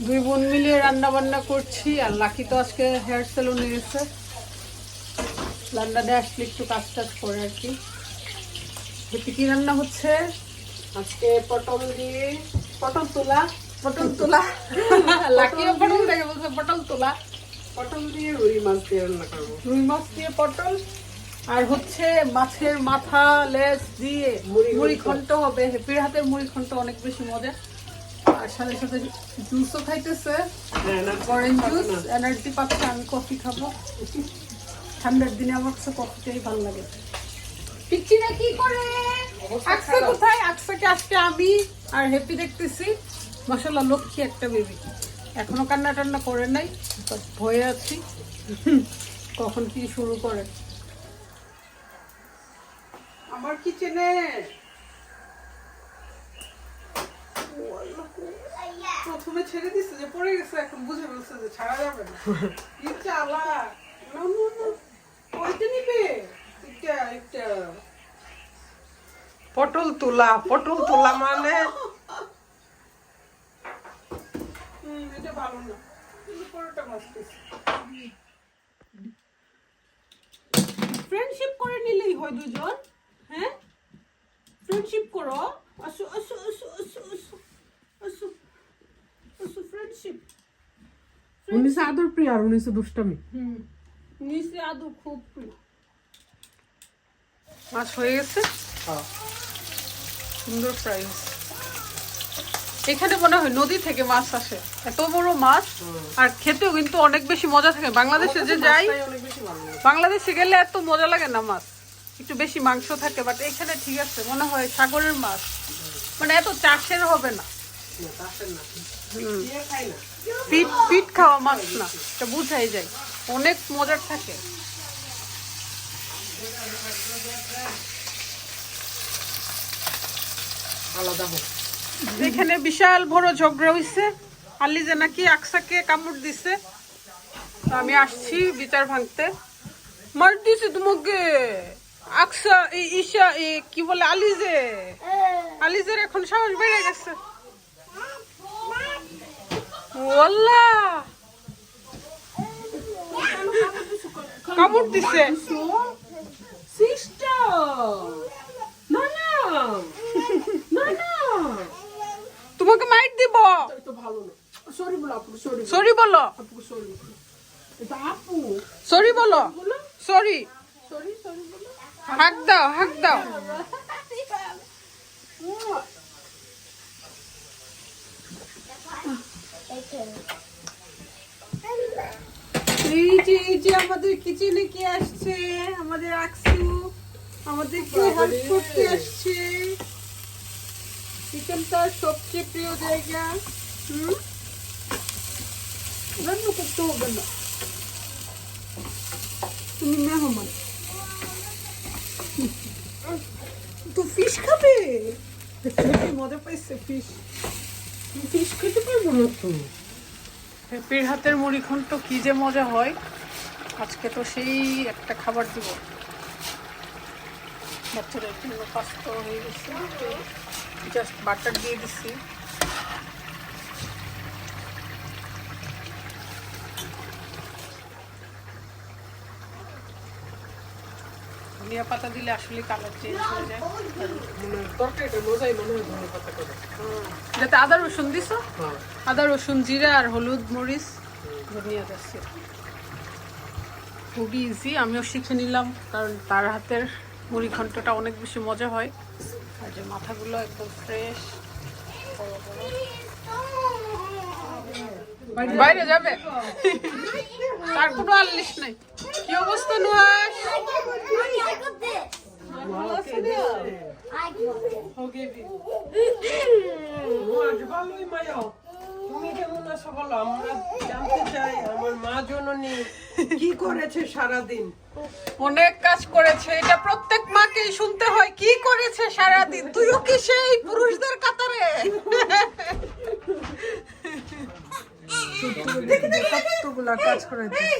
দুই বোন মিলিয়ে রান্না বান্না করছি আর লাকি তো আজকে হেয়ার সেলুনে গেছে লন্ডনে আসলে একটু কাজ টাজ করে আর কি। কি রান্না হচ্ছে? আজকে পটল দিয়ে পটল তোলা। পটল তোলা? লাকিও পটল দেখে বলছে পটল তোলা। পটল দিয়ে রুই মাছ দিয়ে রান্না করব। রুই মাছ দিয়ে পটল। আর হচ্ছে মাছের মাথা লেজ দিয়ে মুড়ি। ঘন্ট। হবে। হেপির হাতের মুড়ি ঘন্ট অনেক বেশি মজা আর সাথে সাথে জুসও খাইতেছে হ্যাঁ অরেঞ্জ জুস এনার্জি পাচ্ছে আমি কফি খাব। ঠান্ডার দিনে আমার কাছে কফিটাই ভালো লাগে। পিচ্চিরা কি করে? আকসা কোথায়? আকসাকে আজকে আমি আর হ্যাপি দেখতেছি। মাসাল্লাহ লক্ষ্মী একটা বেবি এখনও কান্না টান্না করে নাই ভয়ে আছি। কখন কি শুরু করে? আমার কিচেনে প্রথমে ছেড়ে দিচ্ছে যে পড়ে গেছে এখন বুঝে বলছে যে ছাড়া যাবে না। কি চালা না না না। ওইটা নিবে? একটা একটা পটল তোলা পটল তোলা মানে? এটা ভালো না। পরোটা ফ্রেন্ডশিপ করে নিলেই হয় দুজন হ্যাঁ? ফ্রেন্ডশিপ করো। আসো আসো আসো আসো আসো। আসো আসো ফ্রেন্ডশিপ উনিশে আদর প্রিয় আর উনিশে দুষ্টামি। নিচে আদু খুব প্রিয়। মাছ হয়ে গেছে? সুন্দর ফ্রাই এখানে মনে হয় নদী থেকে মাছ আসে। এত বড় মাছ আর খেতেও কিন্তু অনেক বেশি মজা থাকে। বাংলাদেশে যে যাই অনেক বেশি ভালো লাগে বাংলাদেশে গেলে এত মজা লাগে না মাছ। একটু বেশি মাংস থাকে বাট এখানে ঠিক আছে মনে হয় সাগরের মাছ। মানে এত চাষের হবে না। পিট পিট খাওয়া মাছ না এটা বুঝাই যায়। অনেক মজার থাকে। আলাদা হোক। এখানে বিশাল বড় ঝগড়া হইছে। আলি যে নাকি আকসাকে কামড় দিছে। তো আমি আসছি বিচার ভাঙতে। মার দিছে তোমাকে। আকসা ঈশা কি বলে আলিজে। আলিজের এখন সাহস বেড়ে গেছে। ওয়াল্লা কামড় দিছে। সিস্টার। না না না না তোমাকে মাইট দিব। সরি বলো সরি। বলো। সরি। বলো। সরি হাক দাও হাক দাও। এই যে এই যে আমাদের কিচেনে কে আসছে? আমাদের আকসু, আমাদের কে হেল্প করতে আসছে? কিচেন তার সবচেয়ে প্রিয় জায়গা। হুম? রান্না করতে হবে না। তুমি মেহমান। তো ফিশ খাবে? মজা পাইছে ফিশ ফিশ খেতে পারব না হাতের মুড়িখন তো কি যে মজা হয়। আজকে তো সেই একটা খাবার দিব। বাচ্চাদের জন্য পাস্তা হয়ে গেছে। জাস্ট বাটার দিয়ে দিছি। ধনিয়া পাতা দিলে আসলে কালার চেঞ্জ হয়ে যায়। মানে তরকারিটা মজাই মনে হয় ধনে পাতা করে যাতে আদা রসুন দিছো? হ্যাঁ। আদা রসুন জিরা আর হলুদ মরিচ ধনিয়া দিচ্ছি খুবই ইজি আমিও শিখে নিলাম কারণ তার হাতের মুড়ি ঘন্টটা অনেক বেশি মজা হয়। আর যে মাথাগুলো একদম ফ্রেশ বাইরে যাবে? তার কোনো আল্লিশ নাই। কি অবস্থা নুয়াস ভালোই মায়া তুমি কেমন আছো বলো আমরা জানতে চাই আমার মা জননী কি করেছে সারাদিন অনেক কাজ করেছে এটা প্রত্যেক মাকেই শুনতে হয় কি করেছে সারাদিন? তুইও কি সেই পুরুষদের কাতারে? কতগুলা কাজ করে দিচ্ছে